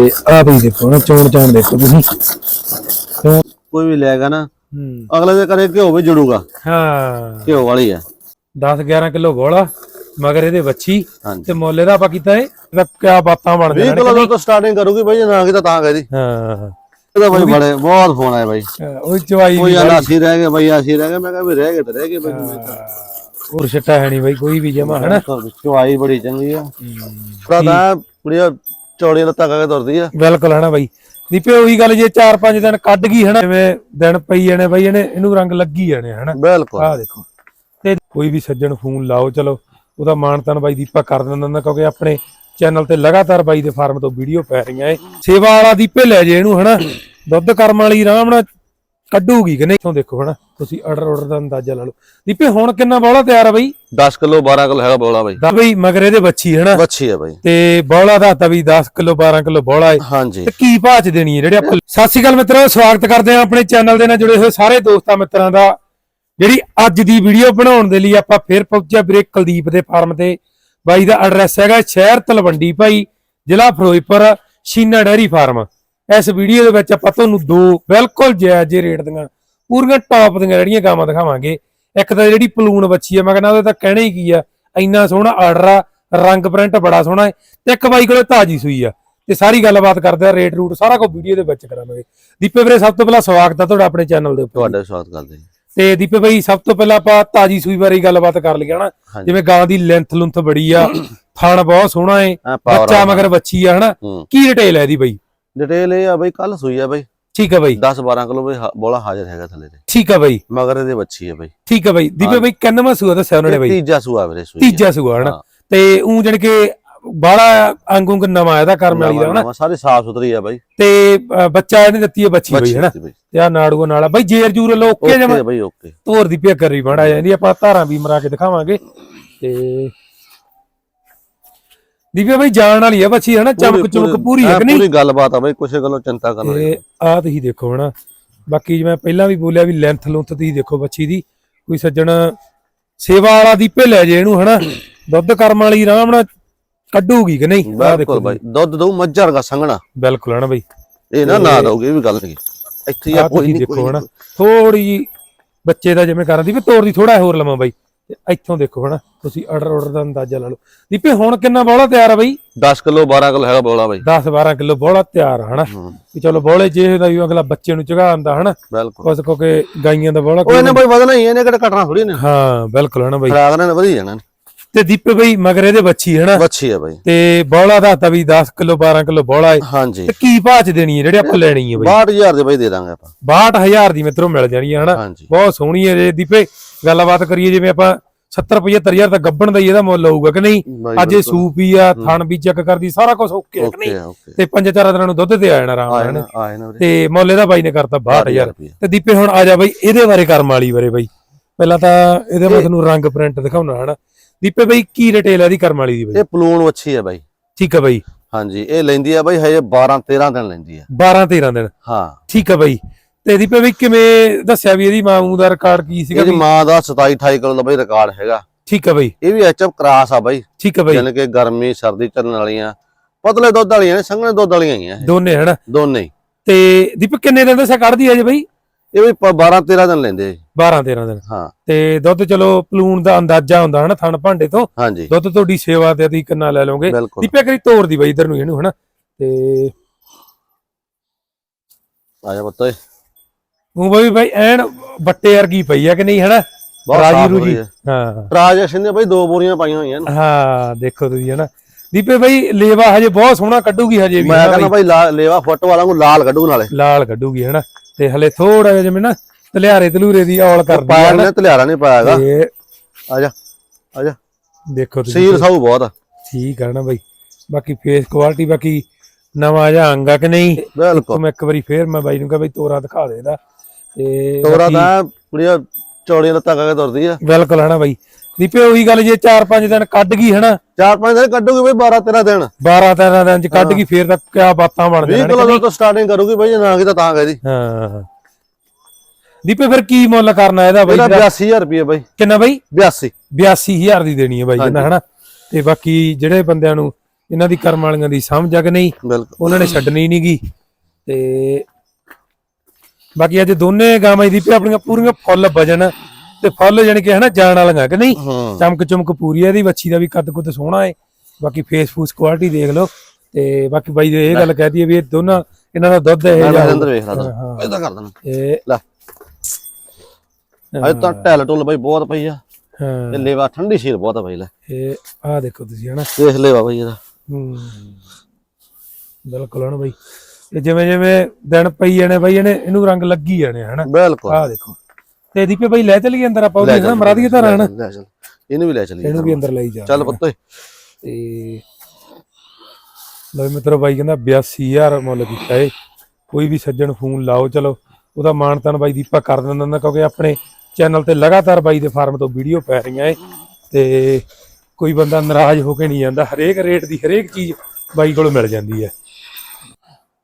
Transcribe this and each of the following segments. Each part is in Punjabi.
ਤੇ ਆ ਵੀ ਦੇਖੋ ਨਾ ਚੋਣ ਚਾਣ ਦੇਖੋ ਤੁਸੀਂ। ਚੋਣ- ਕੋਈ ਵੀ ਲੈਗਾ ਨਾ ਹੂੰ। ਅਗਲੇ ਦੇ ਘਰੇ ਘਿਓ ਵੀ ਜੁੜੂਗਾ। ਹਾਂ। ਘਿਓ ਵਾਲੀ ਆ। 10 11 ਕਿਲੋ ਗੋਲਾ ਮਗਰ ਇਹਦੇ ਵੱਛੀ ਹਾਂਜੀ। ਤੇ ਮੁੱਲ ਇਹਦਾ ਆਪਾਂ ਕੀਤਾ ਏ ਇਹਦਾ ਕਿਆ ਬਾਤਾਂ 20 ਬਣਦੀਆਂ ਨੇ ਕਿਲੋ ਤੋਂ ਸਟਾਰਟਿੰਗ ਕਰੂਗੀ ਬਾਈ ਜੇ ਨਾ ਕੀਤਾ ਤਾਂ ਕਹਦੀ ਹਾਂ। ਇਹਦਾ ਬਾਈ ਬੜੇ ਬਹੁਤ ਫੋਨ ਆਏ ਬਾਈ। ਉਹ ਚਵਾਈ ਕੋਈ ਅਸੀਂ ਰਹਿ ਗਏ ਬਾਈ ਅਸੀਂ ਰਹਿ ਗਏ ਮੈਂ ਕਿਹਾ ਵੀ ਰਹਿ ਗਏ ਤੇ ਰਹਿ ਗਏ ਬਾਈ। ਹੋਰ ਛੱਟਾ ਹੈ ਨਹੀਂ ਬਾਈ ਕੋਈ ਵੀ ਜਮਾ ਹਨਾ? ਚੁਆਈ ਬੜੀ ਚੰਗੀ ਆ। ਪਤਾ ਕੁੜੀਆ ਚੌੜੀਆਂ ਲੱਤਾਂ ਕਾ ਕੇ ਤੁਰਦੀ ਆ। ਬਿਲਕੁਲ ਹਨਾ ਬਾਈ। ਦੀਪੇ ਉਹੀ ਗੱਲ ਜੇ 4-5 ਦਿਨ ਕੱਢ ਗਈ ਹਨਾ ਜਿਵੇਂ ਦਿਨ ਪਈ ਜਾਣੇ ਬਾਈ ਇਹਨੇ ਇਹਨੂੰ ਰੰਗ ਲੱਗੀ ਜਾਣੇ ਹਨਾ। ਬਿਲਕੁਲ। ਆਹ ਦੇਖੋ। ਤੇ ਕੋਈ ਵੀ ਸੱਜਣ ਫੋਨ ਲਾਓ ਚਲੋ ਉਹਦਾ ਮਾਨਤਨ ਬਾਈ ਦੀਪਾ ਕਰ ਦਿੰਦਾ ਹੁੰਦਾ ਕਿਉਂਕਿ ਆਪਣੇ ਚੈਨਲ ਤੇ ਲਗਾਤਾਰ ਬਾਈ ਦੇ ਫਾਰਮ ਤੋਂ ਵੀਡੀਓ ਪੈ ਰਹੀਆਂ ਏ। ਸੇਵਾ ਵਾਲਾ ਦੀਪੇ ਲੈ ਜੇ ਇਹਨੂੰ ਹਨਾ। ਦੁੱਧ ਕਰਮ ਵਾਲੀ ਆਰਾਮ ਨਾਲ ਕੱਢੂਗੀ ਕਿ ਨਹੀਂ? ਇੱਥੋਂ ਦੇਖੋ ਹਨਾ ਤੁਸੀਂ ਆਰਡਰ ਆਰਡਰ ਦਾ ਅੰਦਾਜ਼ਾ ਲਾ ਲਓ। ਦੀਪੇ ਹੁਣ ਕਿੰਨਾ ਬੋਲਾ ਤਿਆਰ ਆ ਬਾਈ? 10 ਕਿਲੋ 12 ਕਿਲੋ ਹੈਗਾ ਬੋਲਾ ਬਾਈ। ਦਾ ਬਈ ਮਗਰ ਇਹਦੇ ਬੱਚੀ ਹਨਾ ਬੱਚੀ ਆ ਬਾਈ। ਤੇ ਬੋਲਾ ਦਾ ਤਾਂ ਵੀ 10 ਕਿਲੋ 12 ਕਿਲੋ ਬੋਲਾ ਏ। ਹਾਂਜੀ। ਤੇ ਕੀ ਭਾਅ ਚ ਦੇਣੀ ਹੈ ਜਿਹੜੇ ਆਪਾਂ ਸਤਿ ਸ਼੍ਰੀ ਅਕਾਲ ਮਿੱਤਰੋ ਸਵਾਗਤ ਕਰਦੇ ਹਾਂ ਆਪਣੇ ਚੈਨਲ ਦੇ ਨਾਲ ਜੁੜੇ ਹੋਏ ਸਾਰੇ ਦੋਸਤਾਂ ਮਿੱਤਰਾਂ ਦਾ। ਜਿਹੜੀ ਅੱਜ ਦੀ ਵੀਡੀਓ ਬਣਾਉਣ ਦੇ ਲਈ ਆਪਾਂ ਫਿਰ ਪਹੁੰਚਿਆ ਵੀਰੇ ਕੁਲਦੀਪ ਦੇ ਫਾਰਮ ਤੇ। ਬਾਈ ਦਾ ਐਡਰੈਸ ਹੈਗਾ ਸ਼ਹਿਰ ਤਲਵੰਡੀ ਭਾਈ ਜ਼ਿਲ੍ਹਾ ਫਿਰੋਜ਼ਪੁਰ ਸ਼ੀਨਾ ਡੈਰੀ ਫਾਰਮ ਇਸ ਵੀਡੀਓ ਦੇ ਵਿੱਚ ਆਪਾਂ ਤੁਹਾਨੂੰ ਦੋ ਬਿਲਕੁਲ ਜਾਇਜ਼ ਰੇਟ ਦੀਆਂ ਪੂਰੀਆਂ ਟੌਪ ਦੀਆਂ ਜਿਹੜੀਆਂ ਗਾਵਾਂ ਦਿਖਾਵਾਂਗੇ। ਇੱਕ ਤਾਂ ਜਿਹੜੀ ਪਲੂਣ ਬੱਚੀ ਹੈ ਮੈਂ ਕਹਿੰਦਾ ਉਹਦਾ ਤਾਂ ਕਹਿਣਾ ਹੀ ਕੀ ਆ ਇੰਨਾ ਸੋਹਣਾ ਆਰਡਰ ਆ ਰੰਗ ਪ੍ਰਿੰਟ ਬੜਾ ਸੋਹਣਾ ਹੈ ਤੇ ਇੱਕ ਬਾਈ ਕੋਲੇ ਤਾਜੀ ਸੂਈ ਆ। ਤੇ ਸਾਰੀ ਗੱਲਬਾਤ ਕਰਦੇ ਆ ਰੇਟ ਰੂਟ ਸਾਰਾ ਕੁਝ ਵੀਡੀਓ ਦੇ ਵਿੱਚ ਕਰਾਂਗੇ। ਦੀਪੇ ਵੀਰੇ ਸਭ ਤੋਂ ਪਹਿਲਾਂ ਸਵਾਗਤ ਆ ਤੁਹਾਡਾ ਆਪਣੇ ਚੈਨਲ ਦੇ ਉੱਪਰ। ਤੁਹਾਡਾ ਸਵਾਗਤ ਕਰਦੇ ਤੇ ਦੀਪੇ ਭਾਈ ਸਭ ਤੋਂ ਪਹਿਲਾਂ ਆਪਾਂ ਤਾਜੀ ਸੂਈ ਬਾਰੇ ਗੱਲਬਾਤ ਕਰ ਲਈਏ ਹਨਾ। ਜਿਵੇਂ ਗਾਂ ਦੀ ਲੈਂਥ ਲੁੰਥ ਬੜੀ ਆ ਥਣ ਬਹੁਤ ਸੋਹਣਾ ਏ ਬੱਚਾ ਮਗਰ ਬੱਚੀ ਆ ਹਨਾ? ਕੀ ਡਿਟੇਲ ਹੈ ਇਹਦੀ ਬਾਈ? ਡਿਟੇਲ ਇਹ ਆ ਬਾਈ ਕੱਲ ਸੂਈ ਆ ਬਾਈ। ਠੀਕ ਆ ਬਾਈ। 10 12 ਕਿਲੋ ਬਾਈ ਹਾ- ਬੋਲਾ ਹਾਜ਼ਰ ਹੈਗਾ ਥੱਲੇ ਤੇ। ਠੀਕ ਆ ਬਾਈ। ਮਗਰ ਇਹਦੇ ਬੱਚੀ ਆ ਬਾਈ। ਠੀਕ ਆ ਬਾਈ। ਦੀਪੇ ਬਾਈ ਕਿੰਨਵਾਂ ਸੂਆ ਦੱਸਿਆ ਉਹਨਾਂ ਨੇ ਬਾਈ? ਤੀਜਾ ਸੂਆ ਵੀਰੇ ਸੂਈ ਤੀਜਾ ਸੂਆ ਹਨਾ? ਹਾਂ। ਤੇ ਉਹ ਜਣ ਕੇ ਬਾੜਾ ਅੰਗੂੰਗ ਨਵਾਂ ਆਇਆ ਦਾ ਕਰਮ ਵਾਲੀ ਦਾ ਹਨਾ? ਸਾਰੀ ਸਾਫ਼ ਸੁਥਰੀ ਆ ਬਾਈ। ਤੇ ਬੱਚਾ ਇਹਨੇ ਦਿੱਤੀ ਹੈ ਬੱਚੀ ਬਾਈ ਹਨਾ? ਤੇ ਆ ਨਾੜੂਆ ਨਾਲਾ ਬਾਈ ਜੇਰ ਜੂਰ ਲੋਕੇ ਜਮਾ ਓਕੇ ਬਾਈ ਓਕੇ। ਧੋਰ ਦੀ ਪਿਆਕਰ ਵੀ ਬਣਾ ਜਾਂਦੀ ਆਪਾਂ ਧਾਰਾਂ ਵੀ ਮਰਾ ਕੇ ਦਿਖਾਵਾਂਗੇ। ਤੇ ਦੀਪਿਆ ਬਾਈ ਜਾਣ ਵਾਲੀ ਆ ਬੱਚੀ ਹਨਾ? ਚਮਕ ਚਮਕ ਪੂਰੀ ਹੈ ਕਿ ਨਹੀਂ? ਪੂਰੀ ਗੱਲਬਾਤ ਆ ਬਾਈ ਕਿਸੇ ਗੱਲੋਂ ਚਿੰਤਾ ਕਰਨ ਵਾਲੀ ਆਹ ਤੁਸੀਂ ਦੇਖੋ ਹਨਾ? ਬਾਕੀ ਜਿਵੇਂ ਪਹਿਲਾਂ ਵੀ ਬੋਲਿਆ ਵੀ ਲੈਂਥ ਲੁੰਥ ਤੁਸੀਂ ਦੇਖੋ ਬੱਚੀ ਦੀ ਕੋਈ ਸੱਜਣ ਸੇਵਾ ਵਾਲਾ ਦੀਪੇ ਲੈ ਜੇ ਇਹਨੂੰ ਹਨਾ? ਦੁੱਧ ਕਰਮ ਵਾਲੀ ਆਰਾਮ ਨਾਲ ਕੱਢੂਗੀ ਕਿ ਨਹੀਂ? ਆਹ ਦੇਖੋ ਬਾਈ ਦੁੱਧ ਦਊ ਮੱਝਾਂ ਵਰਗਾ ਸੰਘਣਾ। ਬਿਲਕੁਲ ਹਨਾ ਬਾਈ? ਇਹ ਨਾ ਨਾ ਦਊਗੀ ਇਹ ਵੀ ਗੱਲ ਨਹੀਂ ਇੱਥੇ ਆ ਕੋਈ ਨਹੀਂ ਦੇਖੋ ਹਨਾ? ਥੋੜੀ ਜੀ ਬੱਚੇ ਦਾ ਜਿਵੇਂ ਕਰਨ ਦੀ ਵੀ ਤੋਰ ਦੀ ਥੋੜਾ ਹੋਰ ਲਵਾਂ ਬਾਈ। ਤੇ ਇੱਥੋਂ ਦੇਖੋ ਹਨਾ ਤੁਸੀਂ ਆਰਡਰ ਆਰਡਰ ਦਾ ਅੰਦਾਜ਼ਾ ਲਾ ਲਓ। ਦੀਪੇ ਹੁਣ ਕਿੰਨਾ ਬੋਲਾ ਤਿਆਰ ਆ ਬਾਈ? 10 ਕਿਲੋ 12 ਕਿਲੋ ਹੈਗਾ ਬੋਲਾ ਬਾਈ। 10 12 ਕਿਲੋ ਬੋਲਾ ਤਿਆਰ ਹਨਾ। ਵੀ ਚਲੋ ਬੋਲੇ ਜੇ ਦਾ ਵੀ ਅਗਲਾ ਬੱਚੇ ਨੂੰ ਚਗਾ ਆਂਦਾ ਹਨਾ ਬਿਲਕੁਲ। ਕਿਉਂਕਿ ਗਾਈਆਂ ਦਾ ਬੋਲਾ ਉਹ ਇਹਨੇ ਬਾਈ ਵਧਣਾ ਹੀ ਇਹਨੇ ਕਿਹੜਾ ਘਟਣਾ ਥੋੜੀ ਨੇ ਹਾਂ ਬਿਲਕੁਲ ਹਨਾ ਬਾਈ। ਖਰਾਕ ਨੇ ਵਧੀ ਜਾਣਾ ਤੇ ਦੀਪੇ ਬਾਈ ਮਗਰ ਇਹਦੇ ਬੱਚੀ ਹਨਾ ਬੱਚੀ ਆ ਬਾਈ। ਤੇ ਬੋਲਾ ਦਾ ਤਾਂ ਵੀ 10 ਕਿਲੋ 12 ਕਿਲੋ ਬੋਲਾ ਹੈ ਹਾਂਜੀ। ਤੇ ਕੀ ਭਾਅ ਚ ਦੇਣੀ ਹੈ ਜਿਹੜੇ ਆਪਾਂ ਲੈਣੀ ਹੈ ਬਾਈ? 62000 ਦੇ ਬਾਈ ਦੇ ਦਾਂਗੇ ਆਪਾਂ। 62000 ਦੀ ਮਿੱਤਰੋ ਮਿਲ ਜਾਣੀ ਹੈ ਹਨਾ? ਬਹੁਤ ਸੋਹਣੀ ਹੈ ਜੇ ਦੀਪੇ ਗੱਲਬਾਤ ਕਰੀਏ ਜਿਵੇਂ ਆਪਾਂ 70 75000 ਤਾਂ ਗੱਬਣ ਦਾ ਹੀ ਇਹਦਾ ਮੁੱਲ ਹੋਊਗਾ ਕਿ ਨਹੀਂ? ਅੱਜ ਇਹ ਸੂਪ ਹੀ ਆ ਥਣ ਵੀ ਚੈੱਕ ਕਰਦੀ ਸਾਰਾ ਕੁਝ ਓਕੇ ਹੈ ਕਿ ਨਹੀਂ? ਤੇ ਪੰਜ ਚਾਰ ਦਿਨਾਂ ਨੂੰ ਦੁੱਧ ਤੇ ਆ ਜਾਣਾ ਆਰਾਮ ਨਾਲ। ਨਾ ਨਾ ਤੇ ਮੁੱਲ ਇਹਦਾ ਬਾਈ ਨੇ ਕਰਤਾ 62000 ਰੁਪਏ ਤੇ ਦੀਪੇ ਹੁਣ ਆ ਜਾ ਬਾਈ ਇਹਦੇ ਬਾਰੇ ਕਰਮ ਵਾਲੀ ਬਾਰੇ ਬਾਈ। ਪਹਿਲਾਂ ਤਾਂ ਇਹਦੇ ਮੈਂ ਤੁਹਾਨੂੰ ਰੰਗ ਪ੍ਰਿੰਟ ਦਿਖਾਉਣਾ ਹਨਾ? ਦੀਪੇ ਬਾਈ ਕੀ ਰਿਟੇਲ ਹੈ ਇਹਦੀ ਕਰਮ ਵਾਲੀ ਦੀ ਬਾਈ? ਇਹ ਪਲੂਣ ਵੱਛੀ ਆ ਬਾਈ। ਠੀਕ ਹੈ ਬਾਈ। ਹਾਂਜੀ ਇਹ ਲੈਂਦੀ ਆ ਬਾਈ ਹਜੇ 12 13 ਦਿਨ ਲੈਂਦੀ ਆ। 12 13 ਦਿਨ। ਹਾਂ। ਠੀਕ ਹੈ ਬਾਈ। ਤੇ ਦੀਪੇ ਬਾਈ ਕਿਵੇਂ ਦੱਸਿਆ ਵੀ ਇਹਦੀ ਮਾਂ ਦਾ ਰਿਕਾਰਡ ਕੀ ਸੀਗਾ ਇਹਦੀ ਮਾਂ ਦਾ 27 28 ਕਿਲੋ ਦਾ ਬਾਈ ਰਿਕਾਰਡ ਹੈਗਾ। ਠੀਕ ਹੈ ਬਾਈ। ਇਹ ਵੀ ਐਚਐਫ ਕਰਾਸ ਆ ਬਾਈ। ਠੀਕ ਹੈ ਬਾਈ। ਯਾਨੀ ਕਿ ਗਰਮੀ ਸਰਦੀ ਚੱਲਣ ਵਾਲੀਆਂ। ਪਤਲੇ ਦੁੱਧ ਵਾਲੀਆਂ ਨੇ ਸੰਘਣੇ ਦੁੱਧ ਵਾਲੀਆਂ ਹੀ ਆ ਦੋਨੇ ਹਨਾ? ਦੋਨੇ ਹੀ। ਤੇ ਦੀਪਕ ਕਿੰਨੇ ਦਿਨ ਦੱਸਿਆ ਕੱਢਦੀ ਹੈ ਜੀ ਬਾਈ? ਇਹ ਵੀ 12 13 ਦਿਨ ਲੈਂਦੇ ਆ ਜੀ। 12 13 ਦਿਨ। ਹਾਂ। ਤੇ ਦੁੱਧ ਚਲੋ ਪਲੂਣ ਦਾ ਅੰਦਾਜ਼ਾ ਹੁੰਦਾ ਹਨਾ ਥਣ ਭਾਂਡੇ ਤੋਂ। ਹਾਂਜੀ। ਦੁੱਧ ਤੁਹਾਡੀ ਸੇਵਾ ਤੇ ਅਸੀਂ ਕਿੰਨਾ ਲੈ ਲਓਗੇ। ਬਿਲਕੁਲ। ਦੀਪੇ ਕਰੀ ਤੋਰ ਦੀ ਬਾਈ ਇਧਰ ਨੂੰ ਇਹਨੂੰ ਹਨਾ। ਤੇ ਆ ਜਾ ਉਹ ਬਾਈ ਬਾਈ ਐਨ ਬੱਟੇ ਵਰਗੀ ਪਈ ਆ ਕਿ ਨਹੀਂ ਹਨਾ? ਬਹੁਤ ਰਾਜੀ ਸਾਫ਼ ਰੂਜੀ। ਹੋਈ ਹੈ। ਹਾਂ ਟ੍ਰਾਂਜੈਕਸ਼ਨ ਬਾਈ ਦੋ ਬੋਰੀਆਂ ਪਾਈਆਂ ਹੋਈਆਂ ਨੇ। ਹਾਂ ਦੇਖੋ ਤੁਸੀਂ ਹਨਾ। ਦੀਪੇ ਬਾਈ ਲੇਵਾ ਹਜੇ ਬਹੁਤ ਸੋਹਣਾ ਕੱਢੂਗੀ ਹਜੇ ਵੀ ਮੈਂ ਹਨਾ ਕਹਿੰਦਾ ਬਾਈ। ਬਾਈ ਲਾ- ਲੇਵਾ ਫੋਟੋ ਵਾਲਾ ਨੂੰ ਲਾਲ ਕੱਢੂ ਨਾਲੇ। ਲਾਲ ਕੱਢੂਗੀ ਹਨਾ। ਤੇ ਹਲੇ ਥੋੜਾ ਜਿਹਾ ਜਿਵੇਂ ਨਾ ਤਲਿਆਰੇ ਤਲੂਰੇ ਦੀ ਔਲ ਕਰਦੀ ਆ ਪਾਇਆ ਨੇ ਧਲਿਆਰਾ ਨਹੀਂ ਪਾਇਆਗਾ ਤੇ ਆ ਜਾ ਆ ਜਾ। ਦੇਖੋ ਤੁਸੀਂ ਸੀਰ ਸਾਊ ਬਹੁਤ ਆ। ਠੀਕ ਆ ਨਾ ਬਾਈ। ਬਾਕੀ ਫੇਸ ਕੁਆਲਿਟੀ ਬਾਕੀ ਨਵਾਂ ਜਿਹਾ ਅੰਗ ਕਿ ਨਹੀਂ? ਬਿਲਕੁਲ। ਮੈਂ ਇੱਕ ਵਾਰੀ ਫੇਰ ਮੈਂ ਬਾਈ ਨੂੰ ਕਿਹਾ ਬਾਈ ਤੋਰਾ ਦਿਖਾ ਦੇ ਇਹਦਾ। ਤੇ ਤੋਰਾ ਬਾਕੀ ਤਾਂ ਕੁੜੀਆ ਚੌੜੀਆਂ ਲੱਤਾਂ ਕਾ ਕੇ ਤੁਰਦੀ ਆ। ਬਿਲਕੁਲ ਹਨਾ ਬਾਈ। ਦੀਪੇ ਉਹੀ ਗੱਲ ਜੇ 4-5 ਦਿਨ ਕੱਢ ਗਈ ਹਨਾ। ਚਾਰ ਪੰਜ ਦਿਨ ਕੱਢੂਗੀ ਬਾਈ 12 13 ਦਿਨ। 12 13 ਦਿਨ ਚ ਕੱਢ ਗਈ ਫੇਰ ਤਾਂ ਕਿਆ ਬਾਤਾਂ 20 ਬਣਦੀਆਂ ਨੇ ਕਿਲੋ ਤੋਂ ਸਟਾਰਟਿੰਗ ਕਰੂਗੀ ਬਾਈ ਜੇ ਨਾ ਕੀਤਾ ਤਾਂ ਕਹਦੀ ਹਾਂ। ਦੀਪੇ ਫਿਰ ਕੀ ਮੁੱਲ ਕਰਨਾ ਇਹਦਾ ਬਾਈ? ਇਹਦਾ 82000 ਰੁਪਏ ਬਾਈ। ਕਿੰਨਾ ਬਾਈ? 82 82000 ਦੀ ਦੇਣੀ ਹੈ ਬਾਈ ਕਹਿੰਦਾ ਹਨਾ। ਤੇ ਬਾਕੀ ਜਿਹੜੇ ਬੰਦਿਆਂ ਨੂੰ ਇਹਨਾਂ ਦੀ ਕਰਮ ਵਾਲੀਆਂ ਦੀ ਸਮਝ ਆ ਕਿ ਨਹੀਂ ਬਿਲਕੁਲ। ਉਹਨਾਂ ਨੇ ਛੱਡਣੀ ਨਹੀਂਗੀ ਤੇ ਬਾਕੀ ਅੱਜ ਦੋਨੇ ਗਾਵਾਂ ਦੀ ਵੀ ਆਪਣੀਆਂ ਪੂਰੀਆਂ ਫੁੱਲ ਵਜਨ ਤੇ ਫੁੱਲ ਜਾਣੀ ਕਿ ਹਨਾ ਜਾਣ ਵਾਲੀਆਂ ਕਿ ਨਹੀਂ? ਹਾਂ। ਚਮਕ ਚਮਕ ਪੂਰੀ ਆ ਇਹਦੀ ਵੱਛੀ ਦਾ ਵੀ ਕੱਦ ਕੁੱਦ ਸੋਹਣਾ ਏ। ਬਾਕੀ ਫੇਸ ਫੂਸ ਕੁਆਲਿਟੀ ਦੇਖ ਲਓ। ਤੇ ਬਾਕੀ ਬਾਈ ਦੇ ਇਹ ਗੱਲ ਕਹਿਦੀ ਵੀ ਇਹ ਦੋਨਾਂ ਇਹਨਾਂ ਦਾ ਦੁੱਧ ਇਹ ਮੈਂ ਅੰਦਰ ਵੇਖ ਲਾ ਤੂੰ ਹਾਂ। ਇਦਾਂ ਕਰ ਦੇਣਾ। ਇਹ ਲੈ। ਅੱਜ ਤਾਂ ਟੈਲ ਟੁੱਲ ਬਈ ਬਹੁਤ ਪਈ ਆ। ਹਾਂ। ਤੇ ਲੇਵਾ ਠੰਡੀ ਸ਼ੀਰ ਬਹੁਤ ਆ ਬਈ ਲੈ। ਇਹ ਆ ਦੇਖੋ ਤੁਸੀਂ ਹਨਾ। ਦੇਖ ਲੇਵਾ ਬਈ ਇਹਦਾ। ਹੂੰ। ਬਿਲਕੁਲ ਹਨਾ ਬਾਈ। ਇਹ ਜਿਵੇਂ ਜਿਵੇਂ ਦਿਨ ਪਈ ਜਾਣੇ ਬਾਈ ਇਹਨੇ ਇਹਨੂੰ ਰੰਗ ਲੱਗੀ ਜਾਣੇ ਹਨਾ। ਬਿਲਕੁਲ। ਆ ਦੇਖੋ। ਤੇ ਦੀਪੇ ਬਾਈ ਲੈ ਚਲੀਏ ਅੰਦਰ ਆਪਾਂ ਉਹਦੀ ਨਾ ਮਰਾ ਦਈਏ ਤਾਂ ਇਹਨੂੰ ਵੀ ਲੈ ਚੱਲੀ ਇਹਨੂੰ ਵੀ ਅੰਦਰ ਲਈ ਜਾ। ਚੱਲ ਪੁੱਤ ਤੇ ਲੋ ਮਿੱਤਰੋ ਬਾਈ ਕਹਿੰਦਾ 82000 ਮੁੱਲ ਕੀਤਾ ਏ। ਕੋਈ ਵੀ ਸੱਜਣ ਫੋਨ ਲਾਓ ਚਲੋ। ਉਹਦਾ ਮਾਨਤਨ ਬਾਈ ਦੀਪਾ ਕਰ ਦਿੰਦਾ ਹੁੰਦਾ ਕਿਉਂਕਿ ਆਪਣੇ ਚੈਨਲ ਤੇ ਲਗਾਤਾਰ ਬਾਈ ਦੇ ਫਾਰਮ ਤੋਂ ਵੀਡੀਓ ਪੈ ਰਹੀਆਂ ਏ। ਤੇ ਕੋਈ ਬੰਦਾ ਨਾਰਾਜ਼ ਹੋ ਕੇ ਨਹੀਂ ਜਾਂਦਾ। ਹਰੇਕ ਰੇਟ ਦੀ ਹਰੇਕ ਚੀਜ਼ ਬਾਈ ਕੋਲੋਂ ਮਿਲ ਜਾਂਦੀ ਹੈ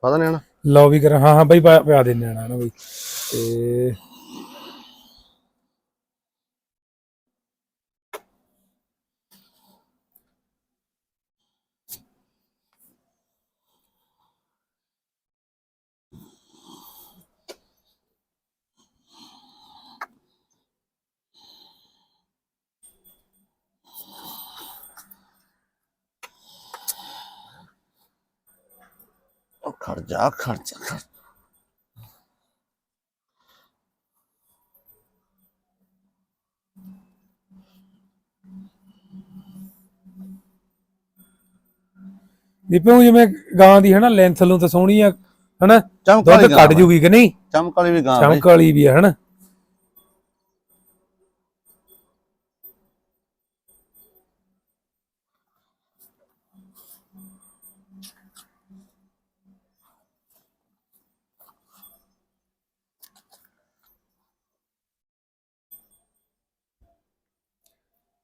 ਪਤਾ ਨਹੀਂ ਹਣਾ ਲਓ ਵੀ ਕਰ। ਹਾਂ ਹਾਂ ਬਾਈ ਪਾ ਪਿਆ ਆ ਨਾ ਬਾਈ। ਤੇ ਖੜ ਜਾ ਖੜ ਦੀਪੇ ਜਿਵੇਂ ਗਾਂ ਦੀ ਹਨਾ ਲੈਂਥ ਨੂੰ ਤਾਂ ਸੋਹਣੀ ਆ ਹਨਾ? ਚਮਕ ਵਾਲੀ ਕੱਢ ਜੂਗੀ ਕਿ ਨਹੀਂ? ਚਮਕ ਵਾਲੀ ਵੀ ਗਾਂ ਬਈ। ਚਮਕ ਵਾਲੀ ਵੀ ਆ ਹਨਾ?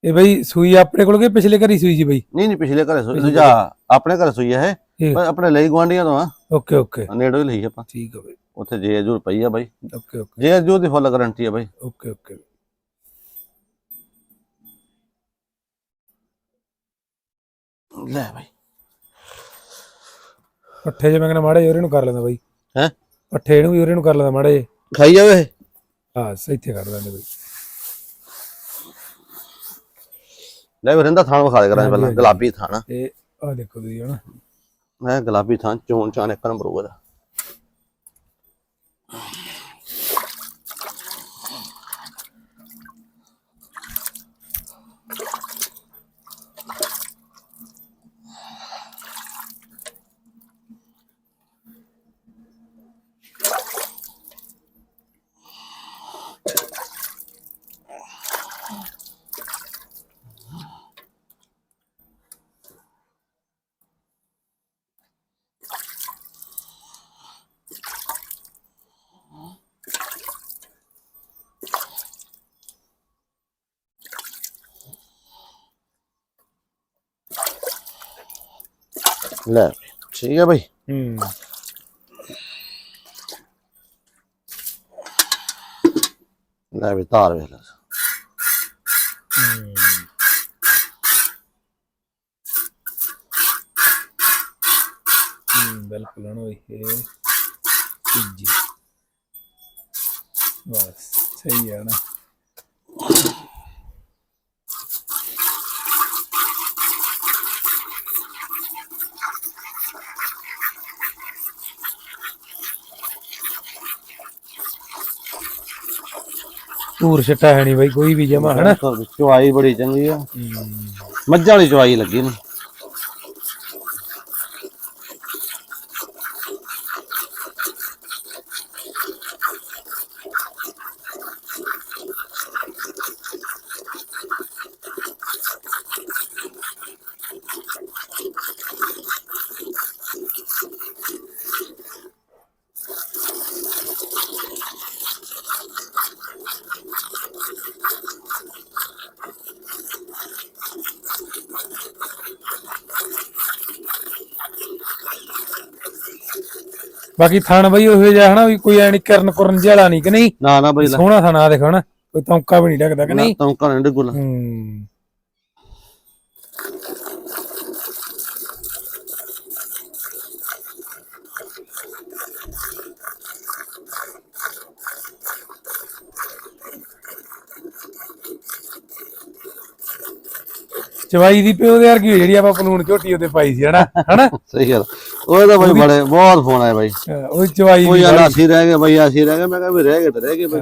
ਇਹ ਬਈ ਸੂਈ ਆਪਣੇ ਕੋਲ ਕਿ ਪਿਛਲੇ ਘਰੀ ਸੂਈ ਸੀ ਬਈ? ਨਹੀਂ ਨਹੀਂ ਪਿਛਲੇ ਘਰੇ ਸੂਈ ਦੂਜਾ ਆਪਣੇ ਘਰੇ ਸੂਈ ਹੈ ਇਹ। ਇਹ। ਆਪਣੇ ਲਈ ਗਵਾਂਡੀਆਂ ਤੋਂ ਆ। Okay okay. ਨੇੜੇ ਹੀ ਲਈ ਆਪਾਂ। ਠੀਕ ਆ ਬਈ। ਉੱਥੇ ਜੇ ਅਜੂਰ ਪਈ ਆ ਬਾਈ। Okay okay. ਜੇ ਅਜੂਰ ਦੀ ਫੁੱਲ ਗਾਰੰਟੀ ਆ ਬਾਈ। Okay okay. ਲੈ ਬਾਈ। ਪੱਠੇ ਜਿਵੇਂ ਕਹਿੰਦਾ ਮਾੜੇ ਉਹਰੇ ਨੂੰ ਕਰ ਲੈਂਦਾ ਬਈ। ਹੈ? ਪੱਠੇ ਇਹਨੂੰ ਉਹਰੇ ਨੂੰ ਕਰ ਲੈਂਦਾ ਮਾੜੇ ਜਿਹੇ। ਖਾਈ ਜਾਵੇ। ਹਾਂ ਇੱਥੇ ਕਰ ਲੈਂਦੇ ਬਈ। ਲੈ ਵੀ ਰਹਿੰਦਾ ਥਾਣ ਵਿਖਾ ਦੇ ਕਰਾਂ ਪਹਿਲਾਂ ਗੁਲਾਬੀ ਥਾਣ। ਤੇ ਆ ਦੇਖੋ ਤੁਸੀਂ ਹਨਾ। ਮੈਂ ਗੁਲਾਬੀ ਥਾਣ ਚੋਣ ਚਾਣ ਇੱਕ ਨੰਬਰ ਹੋਊਗਾ ਲੈ ਬਈ, ਠੀਕ ਹੈ ਬਾਈ। ਹੂੰ। ਲੈ ਵੀ ਧਾਰ ਵੇਖ ਲੈ। ਹੂੰ। ਬਿਲਕੁਲ ਹਨਾ ਬਈ ਇਹ ਤੀਜੀ ਬਸ ਸਹੀ ਹੈ ਨਾ। ਧੂਰ ਛਟਾ ਹੈ ਨਹੀਂ ਬਈ ਕੋਈ ਵੀ ਜਮਾ ਹਨਾ? ਚੁਆਈ ਬੜੀ ਚੰਗੀ ਆ। ਮੱਝਾਂ ਵਾਲੀ ਚੁਆਈ ਲੱਗੀ ਨੇ। ਬਾਕੀ ਥਣ ਬਈ ਉਹ ਜਿਹਾ ਹਨਾ ਵੀ ਕੋਈ ਐ ਨੀ ਕਰਨ ਕਰਨ ਜਿਹਾ ਨਹੀਂ ਕਿ ਨਹੀਂ? ਨਾ ਨਾ ਬਈ ਲੈ। ਸੋਹਣਾ ਥਣਾ ਦੇਖੋ ਹਨਾ ਕੋਈ ਤੌਂਕਾ ਵੀ ਨਹੀਂ ਲੱਗਦਾ ਕਿ ਨਹੀਂ? ਤੂੰ ਕਹਣ ਡਿਗੁਲ ਹੂੰ। ਚਵਾਈ ਦੀ ਪਿਓ ਦੇ ਯਾਰ ਕੀ ਜਿਹੜੀ ਆਪਾਂ ਪਲੂਣ ਝੋਟੀ ਉਹਦੇ ਪਾਈ ਸੀ ਹਨਾ? ਹਨਾ? ਸਹੀ ਗੱਲ। ਉਹ ਤਾਂ ਬਾਈ ਬੜੇ ਬਹੁਤ ਫੋਨ ਆਏ ਬਾਈ। ਉਹ ਚਵਾਈ ਉਹ ਯਾਰ ਅਸੀਂ ਰਹਿ ਗਏ ਬਾਈ ਅਸੀਂ ਰਹਿ ਗਏ। ਮੈਂ ਕਿਹਾ ਵੀ ਰਹਿ ਗਏ ਤੇ ਰਹਿ ਗਏ ਬਾਈ।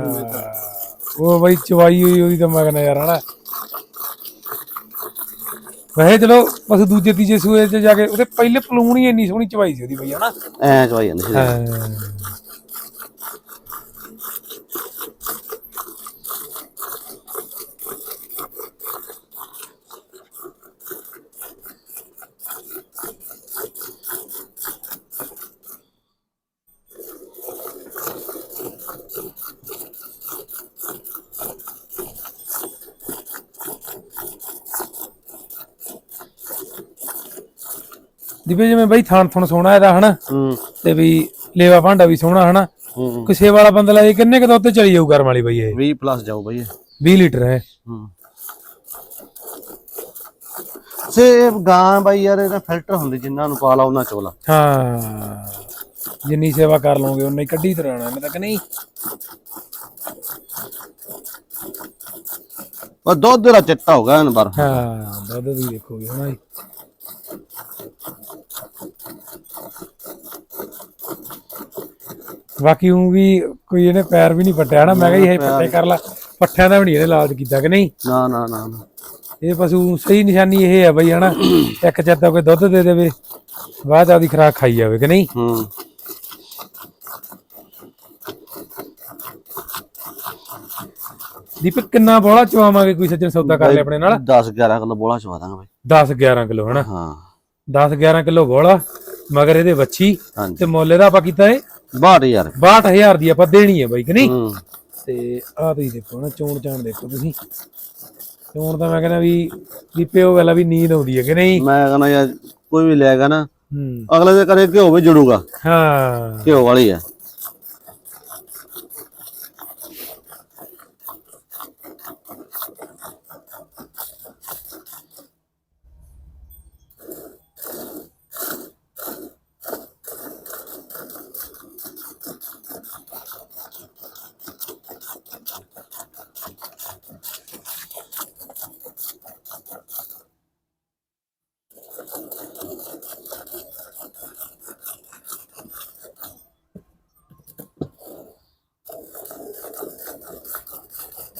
ਉਹ ਬਈ ਚਵਾਈ ਹੋਈ ਉਹਦੀ ਤਾਂ ਮੈਂ ਕਹਿੰਦਾ ਯਾਰ ਹਨਾ? ਵੈਸੇ ਚਲੋ ਬਸ ਦੂਜੇ ਤੀਜੇ ਸੂਏ ਚ ਜਾ ਕੇ ਉਹਦੇ ਪਹਿਲੇ ਪਲੂਣ ਹੀ ਇੰਨੀ ਸੋਹਣੀ ਚਵਾਈ ਸੀ ਉਹਦੀ ਬਈ ਹਨਾ? ਐ ਚਵਾਈ ਜਾਂਦੇ ਸੀ। ਦੀਪੇ ਜਿਵੇਂ ਬਈ ਥਾਣ ਥਣ ਸੋਹਣਾ ਇਹਦਾ ਹਨਾ? ਹੂੰ। ਤੇ ਵੀ ਲੇਵਾ ਭਾਂਡਾ ਵੀ ਸੋਹਣਾ ਹਨਾ? ਹੂੰ ਕਿਸੇ ਵਾਲਾ ਬੰਦਾ ਲਾਏ ਕਿੰਨੇ ਕੁ ਦੁੱਧ ਤੇ ਚਲੀ ਜਾਊ ਗਰਮ ਵਾਲੀ ਬਈ ਇਹ? 20 ਪਲੱਸ ਜਾਓ ਬਾਈ 20 ਲੀਟਰ ਹੈ। ਹੂੰ। ਸੇ ਗਾਂ ਬਾਈ ਯਾਰ ਇਹਦਾ ਫਿਲਟਰ ਹੁੰਦੇ ਜਿੰਨਾਂ ਨੂੰ ਪਾਲਾ ਉਹਨਾਂ ਚੋਲਾ ਹਾਂ। ਜਿੰਨੀ ਸੇਵਾ ਕਰ ਲਓਗੇ ਉਨਾ ਕੱਢੀ ਤਰਾਣਾ ਮੈਂ ਤਾਂ ਕਿ ਨਹੀਂ ਉਹ ਦੁੱਧ ਦਾ ਚਿੱਟਾ ਹੋ ਗਿਆ ਪਰ ਹਾਂ ਦੁੱਧ ਵੀ ਦੇਖੋਗੇ ਹਨਾ ਜੀ। ਬਾਕੀ ਉਹ ਵੀ ਕੋਈ ਇਹਨੇ ਪੈਰ ਵੀ ਨਹੀਂ ਪੱਟਿਆ ਨਾ ਮੈਂ ਕਿਹਾ ਇਹ ਪੱਟੇ ਕਰ ਲਾ। ਪੱਠਿਆਂ ਦਾ ਵੀ ਨਹੀਂ ਇਹਨੇ ਲਾਲਚ ਕੀਤਾ ਕਿ ਨਹੀਂ? ਨਾ ਨਾ ਨਾ ਨਾ। ਇਹ ਪਸ਼ੂ ਸਹੀ ਨਿਸ਼ਾਨੀ ਇਹ ਹੈ ਬਈ ਹਨਾ ਇੱਕ ਚੱਦਾ ਕੋਈ ਦੁੱਧ ਦੇ ਦੇਵੇ ਬਾਅਦ ਆਦੀ ਖਰਾਕ ਖਾਈ ਜਾਵੇ ਕਿ ਨਹੀਂ? ਹੂੰ। ਦੀਪਕ ਕਿੰਨਾ ਬੋਲਾ ਚਵਾਵਾਂਗੇ ਕੋਈ ਸੱਜਣ ਸੌਦਾ ਕਰ ਲੈ ਆਪਣੇ ਨਾਲ? 10 11 ਕਿਲੋ ਬੋਲਾ ਚਵਾ ਦਾਂਗੇ ਬਾਈ। 10 11 ਕਿਲੋ ਹਨਾ? ਹਾਂ। 10 11 ਕਿਲੋ ਬੋਲਾ ਮਗਰ ਇਹਦੇ ਵੱਛੀ ਤੇ ਮੁੱਲ ਇਹਦਾ ਆਪਾਂ ਕੀਤਾ ਏ? 62000 62000 ਦੀ ਆਪਾਂ ਦੇਣੀ ਹੈ ਬਾਈ ਕਿ ਨਹੀਂ? ਤੇ ਆਹ ਤੁਸੀਂ ਦੇਖੋ ਨਾ ਚੋਣ ਚਾਣ ਦੇਖੋ ਤੁਸੀਂ। ਚੋਣ ਤਾਂ ਮੈਂ ਕਹਿੰਦਾ ਵੀ ਦੀਪੇ ਉਹ ਆ ਵੀ ਨੀਂਦ ਆਉਂਦੀ ਹੈ ਕਿ ਨਹੀਂ? ਮੈਂ ਕਹਿੰਦਾ ਯਾਰ ਕੋਈ ਵੀ ਲੈਗਾ ਨਾ ਹੂੰ। ਅਗਲੇ ਦੇ ਘਰੇ ਘਿਓ ਵੀ ਜੁੜੂਗਾ। ਹਾਂ। ਘਿਓ ਵਾਲੀ ਹੈ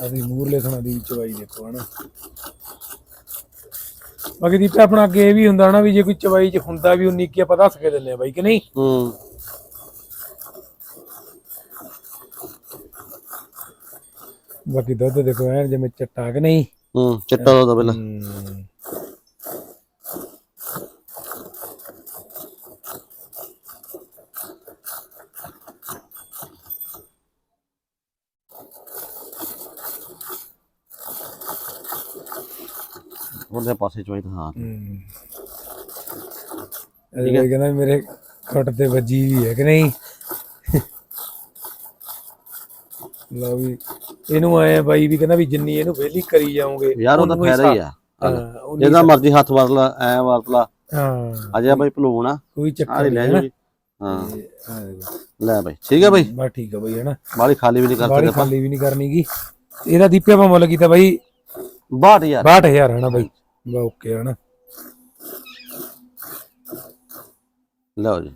ਅਸੀਂ ਮੂਰਲੇ ਥਣਾ ਦੀ ਚਵਾਈ ਦੇਖੋ ਹਨਾ। ਬਾਕੀ ਦੀਪੇ ਆਪਣਾ ਅੱਗੇ ਇਹ ਵੀ ਹੁੰਦਾ ਨਾ ਵੀ ਜੇ ਕੋਈ ਚਵਾਈ ਚ ਹੁੰਦਾ ਵੀ ਉਨੀ ਕੀ ਆਪਾਂ ਦੱਸ ਕੇ ਦਿੰਨੇ ਆ ਬਾਈ ਕਿ ਨਹੀਂ? ਹੂੰ। ਬਾਕੀ ਦੁੱਧ ਦੇਖੋ ਐਨ ਜਿਵੇਂ ਚੱਟਾ ਕਿ ਨਹੀਂ? ਹੂੰ ਚਿੱਟਾ ਦੁੱਧ ਪਹਿਲਾਂ। ਹਮ। ਉਹਦੇ ਪਾਸੇ ਚਵਾਈ ਤਾਂ ਹਾਂ। ਇਹ ਬਾਈ ਕਹਿੰਦਾ ਮੇਰੇ ਖੁੱਟ ਤੇ ਵੱਜੀ ਵੀ ਹੈ ਕਿ ਨਹੀਂ? ਲਓ ਵੀ ਇਹਨੂੰ ਆਏ ਬਾਈ ਵੀ ਕਹਿੰਦਾ ਵੀ ਜਿੰਨੀ ਇਹਨੂੰ ਵਿਹਲੀ ਕਰੀ ਜਾਓਗੇ ਯਾਰ ਉਹਦਾ ਫਾਇਦਾ ਹੀ ਆ। ਹਾਂ ਜਿਹਦਾ ਮਰਜ਼ੀ ਹੱਥ ਵਰ ਲਾ ਐ ਵਰ ਲਾ। ਹਾਂ। ਅਜੇ ਬਾਈ ਭਲੂਣ ਆ। ਕੋਈ ਚੱਕਰ ਲੈ ਨਹੀਂ ਹੈ ਜੀ। ਹਾਂ। ਹਾਂ। ਲੈ ਬਾਈ ਠੀਕ ਹੈ ਬਾਈ। ਬਸ ਠੀਕ ਆ ਬਾਈ ਹੈ ਨਾ। ਬਾਲੀ ਖਾਲੀ ਵੀ ਨਹੀਂ ਕਰਦੇ ਖਾਲੀ ਵੀ ਨਹੀਂ ਕਰਨੀਗੀ। ਇਹਦਾ ਦੀਪੇ ਆਪਾਂ ਮੁੱਲ ਕੀਤਾ ਬਾਈ 62000 62000 ਹੈ ਨਾ ਬਾਈ? ਬਾ ਓਕੇ ਹੈ ਨਾ। ਲਓ ਜੀ।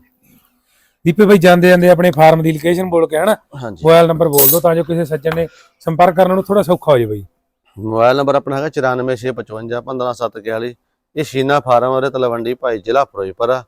ਦੀਪੇ ਬਾਈ ਜਾਂਦੇ ਜਾਂਦੇ ਆਪਣੇ ਫਾਰਮ ਦੀ ਲੋਕੇਸ਼ਨ ਬੋਲ ਕੇ ਹਨਾ ਹਾਂਜੀ। ਮੋਬਾਈਲ ਨੰਬਰ ਬੋਲ ਦਿਓ ਤਾਂ ਜੋ ਕਿਸੇ ਸੱਜਣ ਨੇ ਸੰਪਰਕ ਕਰਨ ਨੂੰ ਥੋੜਾ ਸੌਖਾ ਹੋ ਜਾਵੇ ਬਾਈ। ਮੋਬਾਈਲ ਨੰਬਰ ਆਪਣਾ ਹੈਗਾ 94655 15741 ਇਹ ਸ਼ੀਨਾ ਫਾਰਮ ਉਹਦੇ ਤਲਵੰਡੀ ਭਾਈ ਜ਼ਿਲ੍ਹਾ ਫਿਰੋਜ਼ਪੁਰ ਆ।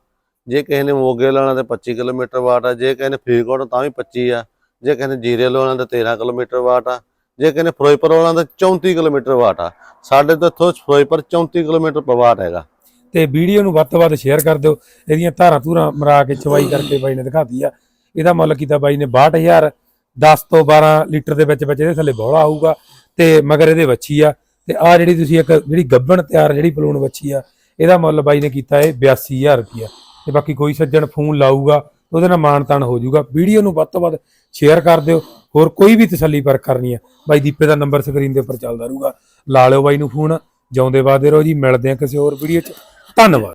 ਜੇ ਕਿਸੇ ਨੇ ਮੋਗੇ ਲਾਉਣਾ ਤੇ 25 ਕਿਲੋਮੀਟਰ ਵਾਟ ਆ ਜੇ ਕਿਸੇ ਨੇ ਫਰੀਦਕੋਟ ਤਾਂ ਵੀ 25 ਆ। ਜੇ ਕਿਸੇ ਨੇ ਜੀਰੇ ਲਾਉਣਾ ਤੇ 13 ਕਿਲੋਮੀਟਰ ਵਾਟ ਆ। ਜੇ ਕਿਸੇ ਨੇ ਫਿਰੋਜ਼ਪੁਰ ਲਾਉਣਾ ਤੇ 34 ਕਿਲੋਮੀਟਰ ਵਾਟ ਆ, ਸਾਡੇ ਤੋਂ ਇੱਥੋਂ ਫਿਰੋਜ਼ਪੁਰ 34 ਕਿਲੋਮੀਟਰ ਪਰ ਵਾਟ ਹੈਗਾ। ਤੇ ਵੀਡੀਓ ਨੂੰ ਵੱਧ ਤੋਂ ਵੱਧ ਸ਼ੇਅਰ ਕਰ ਦਿਓ, ਇਹਦੀਆਂ ਧਾਰਾਂ ਧੂਰਾਂ ਮਰਾ ਕੇ ਚਵਾਈ ਕਰਕੇ ਬਾਈ ਨੇ ਦਿਖਾਤੀ ਆ। ਇਹਦਾ ਮੁੱਲ ਕੀਤਾ ਬਾਈ ਨੇ 62000 10 ਤੋਂ 12 ਲੀਟਰ ਦੇ ਵਿੱਚ ਵਿੱਚ ਇਹਦੇ ਥੱਲੇ ਬੌਲਾ ਆਊਗਾ ਤੇ ਮਗਰ ਇਹਦੇ ਵੱਛੀ ਆ। ਤੇ ਆ ਜਿਹੜੀ ਤੁਸੀਂ ਇੱਕ ਜਿਹੜੀ ਗੱਬਣ ਤਿਆਰ, ਜਿਹੜੀ ਪਲੂਣ ਵੱਛੀ ਆ, ਇਹਦਾ ਮੁੱਲ ਬਾਈ ਨੇ ਕੀਤਾ ਇਹ 82000 ਰੁਪਿਆ ਤੇ ਬਾਕੀ ਕੋਈ ਸੱਜਣ ਫੋਨ ਲਾਊਗਾ ਉਹਦੇ ਨਾਲ ਮਾਣ ਤਾਣ ਹੋ ਜਾਊਗਾ। ਵੀਡੀਓ ਨੂੰ ਵੱਧ ਤੋਂ ਵੱਧ ਸ਼ੇਅਰ ਕਰ ਦਿਓ। ਹੋਰ ਕੋਈ ਵੀ ਤਸੱਲੀ ਪਰ ਕਰਨੀ ਆ, ਬਾਈ ਦੀਪੇ ਦਾ ਨੰਬਰ ਸਕਰੀਨ ਦੇ ਉੱਪਰ ਚੱਲਦਾ ਰਹੂਗਾ। ਲਾ ਲਿਓ ਬਾਈ ਨੂੰ ਫੋਨ ਜਿਉਂਦੇ ਵਾਦੇ ਰਹੋ ਜੀ। ਮਿਲਦੇ ਆ ਕਿਸੇ ਹੋਰ ਵੀਡੀਓ 'ਚ। ਧੰਨਵਾਦ।